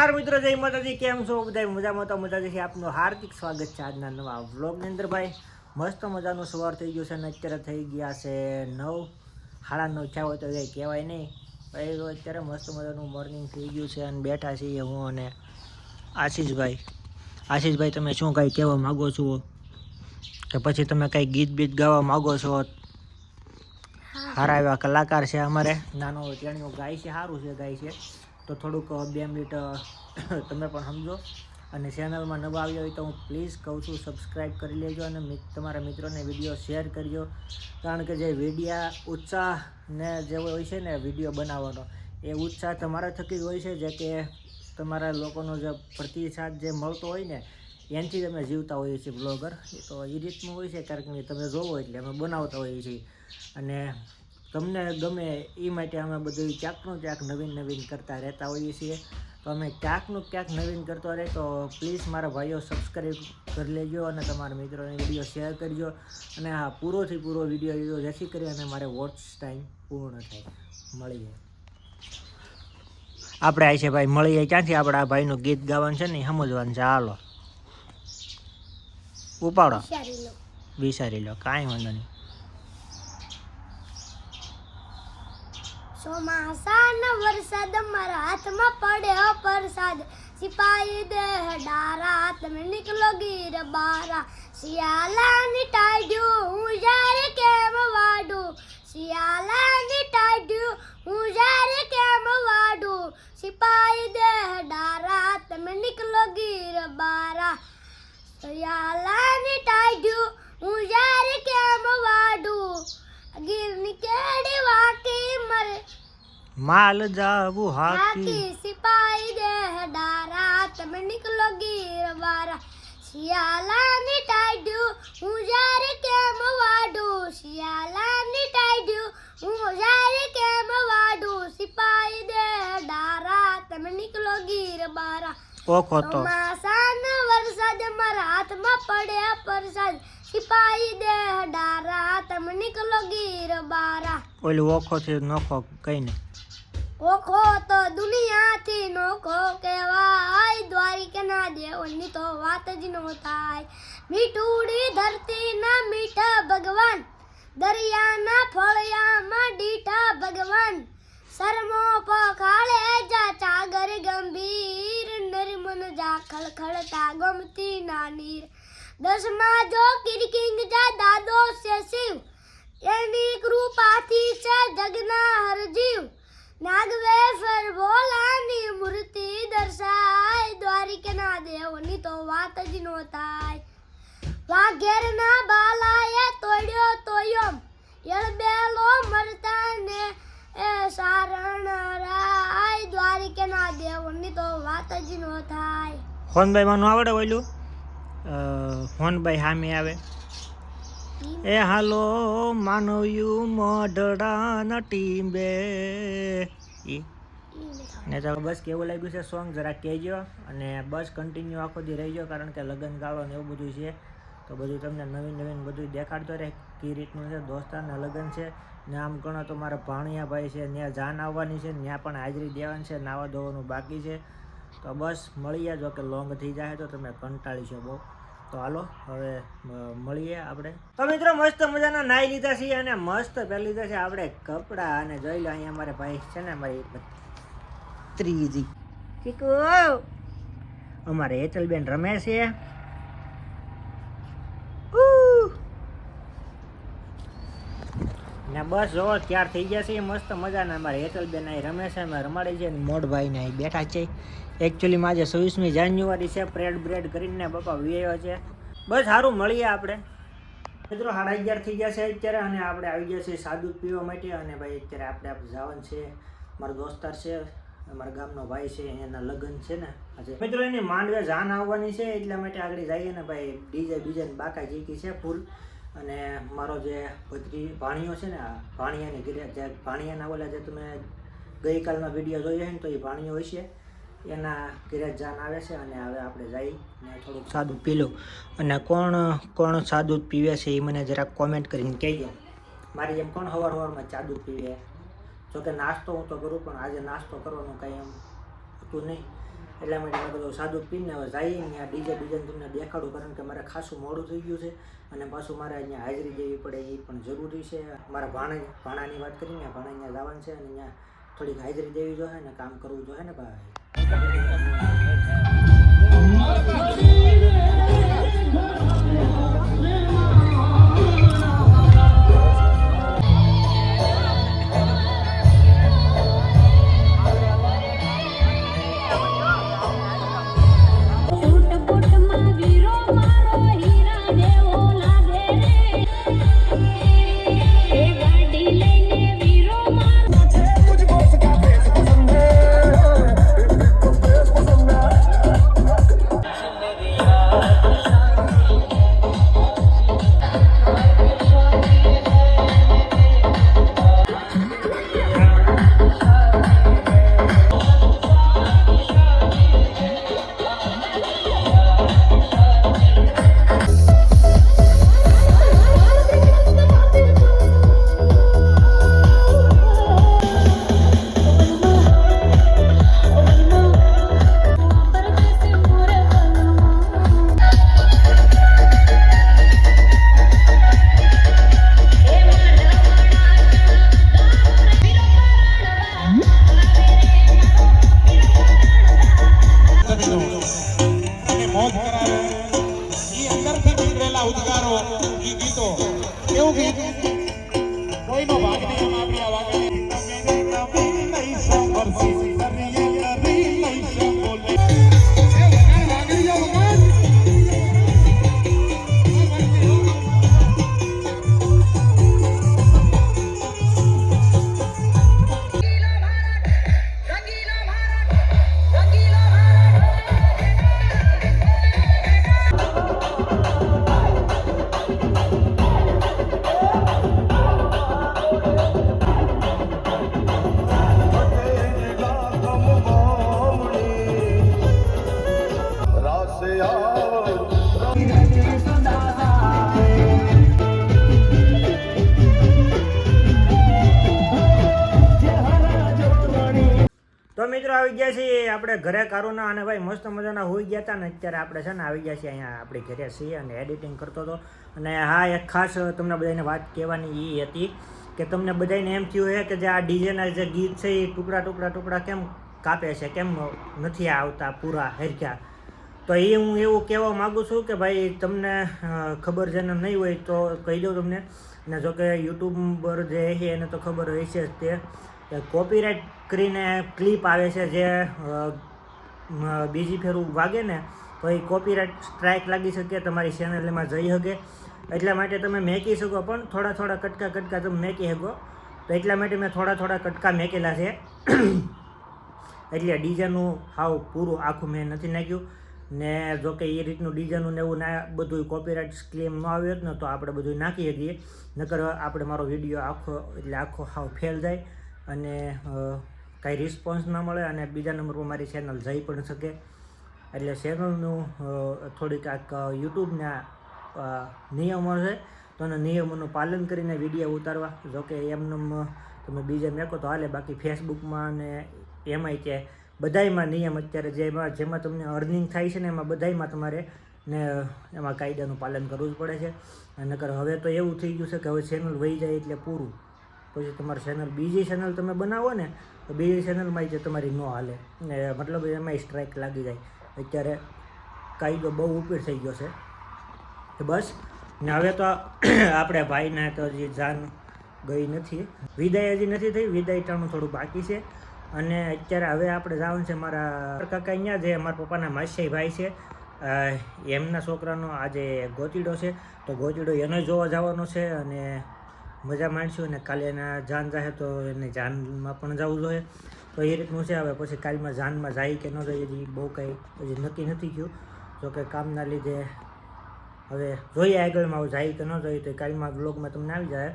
નમસ્કાર મિત્રો જય માતાજી. કેમ છો? બધા મજામાં તો મજાજી છે. આપનું હાર્દિક સ્વાગત છે આજના નવા વ્લોગની અંદર ભાઈ. મસ્ત મજાનું સવાર થઈ ગયું છે અને અત્યારે થઈ ગયા છે નવ. સાડા નવ થયા હોય તો કંઈ કહેવાય નહીં. ભાઈ તો અત્યારે મસ્ત મજાનું મોર્નિંગ થઈ ગયું છે અને બેઠા છીએ હું અને આશીષભાઈ. આશીષભાઈ તમે શું કાંઈ કહેવા માગો છો? કે પછી તમે કાંઈ ગીત બીત ગાવા માગો છો? સારા એવા કલાકાર છે અમારે. નાનો તેણીઓ ગાય છે સારું છે ગાય છે. તો થોડુંક બે મિનિટ તમે પણ સમજો. અને ચેનલમાં નવા આવ્યા હોય તો હું પ્લીઝ કહું છું સબસ્ક્રાઈબ કરી લેજો અને તમારા મિત્રોને વીડિયો શેર કરજો. કારણ કે જે વિડીયા ઉત્સાહને જે હોય છે ને વીડિયો બનાવવાનો, એ ઉત્સાહ તમારા થકી જ હોય છે. જે કે તમારા લોકોનો જે પ્રતિસાદ જે મળતો હોય ને, એનાથી તમે જીવતા હોઈએ છીએ બ્લોગર. તો એ રીતનું હોય છે કારણ કે તમે જોવો એટલે અમે બનાવતા હોઈએ છીએ. અને તમને ગમે એ માટે અમે બધું ક્યાંકનું ક્યાંક નવીન નવીન કરતા રહેતા હોઈએ છીએ. તો અમે ક્યાંકનું ક્યાંક નવીન કરતો રહે તો પ્લીઝ મારા ભાઈઓ સબસ્ક્રાઈબ કરી લેજો અને તમારા મિત્રોને વીડિયો શેર કરજો. અને હા પૂરોથી પૂરો વીડિયો જોજો જેથી કરી અને મારે વોચ ટાઈમ પૂર્ણ થાય. મળી જાય આપણે આ છે ભાઈ મળી જાય ક્યાંથી? આપણે આ ભાઈનું ગીત ગાવાનું છે ને સમજવાનું છે. હાલો. ઉપાડો. વિચારી લો કાંઈ વાંધો નહીં. ચોમાસાના વરસાદ મારા હાથમાં પડ્યો પ્રસાદ. સિપાહી દેહ ડારા તમે નીકળો ગીર બારા. શિયાળાની ટાઢ્યું હું જ્યારે કેમ વાડું શિયાળાની ટાઢ્યું હું જ્યારે કેમ વાડું સિપાહી દે ડારા તમે નીકળો ગીર બારા શિયાળાની ટાઢ્યું હું જ્યારે કેમ વાડું ગીરની કેડી વાકી મરે માલ જાવું હાકી સિપાહી દે ડારા તમે નીકળો ગીર વારા શિયાળાની ટાઢ્યું હું જ્યારે કેમ વાડું? શિયાલાની ટાઈડ્યું હું જ્યારે કેમ વાડું? સિપાહી દે ડારા તમે નીકળો ગીર બારા ઓખો તો. માસાન વરસાદ મારા હાથમાં પડ્યા પરસાદ. સિપાહી દે ડારા તમે નીકળો ગીર બારા ઓલી ઓખો છે નોખો કઈ નહીં ઓખો તો દુનિયાથી નોખો કહેવાય. દ્વારિકા ના દેવની તો વાત જ નો થાય. મીઠુડી ધરતીના મીઠા ભગવાન, દરિયાના ફળિયામાં ડીઠા ભગવાન. શરમો પખાળે જા ચાગર ગંભીર, નરમન જા ખળખળતા ગમતી ના નીર દસમાં જો કિરકિંગ જા દાદો છે શિવ, એની કૃપાથી છે જગના હરજીવ. નાગવેશ્વર બોલાની મૂર્તિ દર્શાય દ્વારિકાના દેવની તો વાત જ નો થાય વાઘેરના બાલાએ તોડ્યો તોયમ એળબેલો મરતા ને એ સારણ રાય દ્વારિકાના દેવની તો વાત જ નો થાય હોનભાઈ માનું આવડે ઓલું હોનભાઈ સામે આવે. એ હાલો માનવ્યું મોઢડા ટીમ્બે ને તો બસ કેવું લાગ્યું છે સોંગ? જરા કહેજો અને બસ કન્ટિન્યુ આખો દી રહીજો કારણ કે લગ્ન ગાળો ને એવું બધું છે. તો બધું તમને નવીન નવીન બધું દેખાડતો રહે કઈ રીતનું છે? દોસ્તારના લગ્ન છે. ને આમ ગણો તો મારા ભાણિયા ભાઈ છે. ત્યાં જાન આવવાની છે. ત્યાં પણ હાજરી દેવાની છે. નાવા ધોવાનું બાકી છે. તો બસ મળી જાય જો કે લોંગ થઈ જાય તો તમે કંટાળી છો બહુ. તો હાલો, હવે મળીએ આપણે. તો મિત્રો, મસ્ત મજાના નાઈ લીધા છીએ અને મસ્ત પહેરી લીધા છે આપણે કપડાં અને જોઈ લો, અહીંયા અમારે ભાઈ છે ને અમારી ત્રીજી ચીકુ અમારે હેતલબેન રમે છે. ને બસ જો, ત્યાર થઈ ગયા છે. મસ્ત મજાના. અમારે હેતલબેન અહીં રમેશ અમે રમાડી છે અને મોઢભાઈને અહીં બેઠા છે. એકચ્યુઅલીમાં આજે છવ્વીસમી જાન્યુઆરી છે. પ્રેડ બ્રેડ કરીને બાપા વિયો છે. બસ સારું મળીએ આપણે. મિત્રો, સાડા અગિયાર થઈ ગયા છે અત્યારે અને આપણે આવી ગયા છીએ સાદું પીવા માટે. અને ભાઈ, અત્યારે આપણે આપણે જવાનું છે. મારો દોસ્તાર છે અમારા ગામનો ભાઈ છે, એના લગ્ન છે ને આજે. મિત્રો, એની માંડવે જાન આવવાની છે, એટલા માટે આગળ જઈએ ને ભાઈ, ડીજે બીજે બાકા જીકી છે, ફૂલ. અને મારો જે ભત્રી ભાણીઓ છે ને ભાણિયાની ઘરે જે ભાણિયાના ઓલા જે તમે ગઈકાલનો વીડિયો જોયો છે ને, તો એ ભાણીઓ હશે એના ઘરે આવે છે અને હવે આપણે જઈ ને થોડુંક સાદું પી લઉં. અને કોણ કોણ સાદું પીવે છે એ મને જરાક કોમેન્ટ કરીને કહેજો. મારી એમ કોણ હવાર હવારમાં ચાદું પીવે? જોકે નાસ્તો હું તો કરું, પણ આજે નાસ્તો કરવાનું કંઈ એમ હતું નહીં. એટલા માટે મેં કીધું સાદું પીને હવે જઈએ ને આ ડીજે બીજે તમને દેખાડું, કારણ કે મારે ખાસું મોડું થઈ ગયું છે અને પાછું મારે અહીંયા હાજરી દેવી પડે એ પણ જરૂરી છે. મારા ભાણા, ભાણાની વાત કરીને ભાણા અહીંયા જવાનું છે અને અહીંયા થોડીક હાજરી દેવી જોઈએ ને, કામ કરવું જોઈએ ને ભાઈ. ઉદ્ગારો ગીતો કેવું ગીત કોઈનો ભાગ નહીં તો મિત્રો આવી ગયા છીએ આપણે ઘરે કારોના અને ભાઈ મસ્ત મજાના હોઈ ગયા હતા ને અત્યારે આપણે છે ને આવી ગયા છીએ અહીંયા આપણે ઘરે છીએ અને એડિટિંગ કરતો હતો. અને હા, એક ખાસ તમને બધાને વાત કહેવાની એ હતી કે તમને બધાને એમ થયું છે કે જે આ ડીજેના જે ગીત છે એ ટુકડા ટુકડા ટુકડા કેમ કાપે છે? કેમ નથી આવતા પૂરા હેરખ્યા? તો એ હું એવું કહેવા માગું છું કે ભાઈ તમને ખબર જેને નહીં હોય તો કહી દઉં તમને. ને જો કે યુટ્યુબર જે છે એને તો ખબર હોય છે જ તે. કોપીરાઇટ કરીને ક્લિપ આવે છે જે બીજી ફેરું વાગે ને, તો એ કોપીરાઇટ સ્ટ્રાઇક લાગી શકે, તમારી ચેનલમાં જઈ શકે. એટલા માટે તમે મેકી શકો, પણ થોડા થોડા કટકા કટકા તમે મેકી શકો. તો એટલા માટે મેં થોડા થોડા કટકા મેકેલા છે. એટલે ડીજેનું હાવ પૂરું આખું મેં નથી નાખ્યું. ને જો કે એ રીતનું ડીજેનું ને એવું ના બધું કોપીરાઇટ ક્લેમ ન આવ્યો હોત ને તો આપણે બધું નાખી શકીએ. નકર આપણે મારો વીડિયો આખો, એટલે આખો હાવ ફેલ જાય અને કાંઈ રિસ્પોન્સ ના મળે અને બીજા નંબર પર મારી ચેનલ જઈ પણ શકે. એટલે ચેનલનું થોડીક આક યુટ્યુબના નિયમો છે. તો એના નિયમોનું પાલન કરીને વીડિયો ઉતારવા. જોકે એમને તમે બીજે મેકો તો હાલે, બાકી ફેસબુકમાં અને એમાંય તે બધાયમાં નિયમ અત્યારે જેમાં જેમાં તમને અર્નિંગ થાય છે ને એમાં બધાયમાં તમારે ને, એમાં કાયદાનું પાલન કરવું જ પડે છે. નકર હવે તો એવું થઈ ગયું છે કે હવે ચેનલ વહી જાય એટલે પૂરું. પછી તમારી ચેનલ બીજી ચેનલ તમે બનાવો ને, તો બીજી ચેનલમાં જે તમારી ન હાલે. ને મતલબ એમાંય સ્ટ્રાઇક લાગી જાય. અત્યારે કાયદો બહુ ઉપર થઈ ગયો છે. બસ. ને હવે તો આપણે ભાઈને તો હજી જાન ગઈ નથી. વિદાય હજી નથી થઈ. વિદાય ટાણું થોડું બાકી છે. અને અત્યારે હવે આપણે જવાનું છે મારા કાકા અહીંયા જે મારા પપ્પાના માસાઈ ભાઈ છે. એમના છોકરાનો આજે ગોતીડો છે, તો ગોતીડો એને જોવા જવાનો છે અને મજા માણશું અને કાલે એના જાન જાહે તો એને જાનમાં પણ જવું જોઈએ. તો એ રીતનું છે, હવે પછી કાલમાં જાનમાં જાય કે ન જાય હજી બહુ કંઈ હજી નક્કી નથી થયું. જોકે કામના લીધે હવે જોઈએ આગળમાં જાય કે ન જોઈએ તો કાલમાં બ્લોગમાં તમને આવી જાય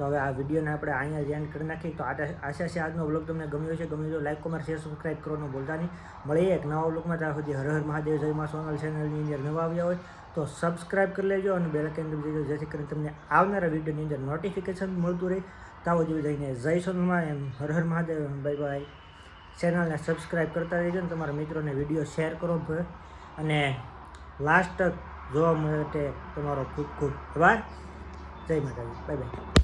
તો હવે આ વિડીયોને આપણે અહીંયા જ એન્ડ કરી નાખીએ. તો આશા છે આજનો બ્લોગ તમને ગમ્યો છે ગમ્યો તો લાઈક કોમેન્ટ શેર સબસ્ક્રાઈબ કરવાનું ભૂલતા નહીં. મળીએ એક નવા બ્લોગમાં ત્યાં સુધી હર હર મહાદેવ. જયમાં સોનલ ચેનલની અંદર નવા આવ્યા હોય તો સબસ્ક્રાઈબ કરી લેજો અને બેલ આઇકન દબાવી દેજો, જેથી કરીને તમને આવનારા વિડીયોની અંદર નોટિફિકેશન મળતું રહે. તાવો જેવી જઈને જય સોનલમાં એમ હર હર મહાદેવ. બાય બાય ચેનલને સબસ્ક્રાઈબ કરતા રહેજો ને તમારા મિત્રોને વીડિયો શેર કરો અને લાસ્ટ જોવા માટે તમારો ખૂબ ખૂબ આભાર. જય માતાજી. Bye bye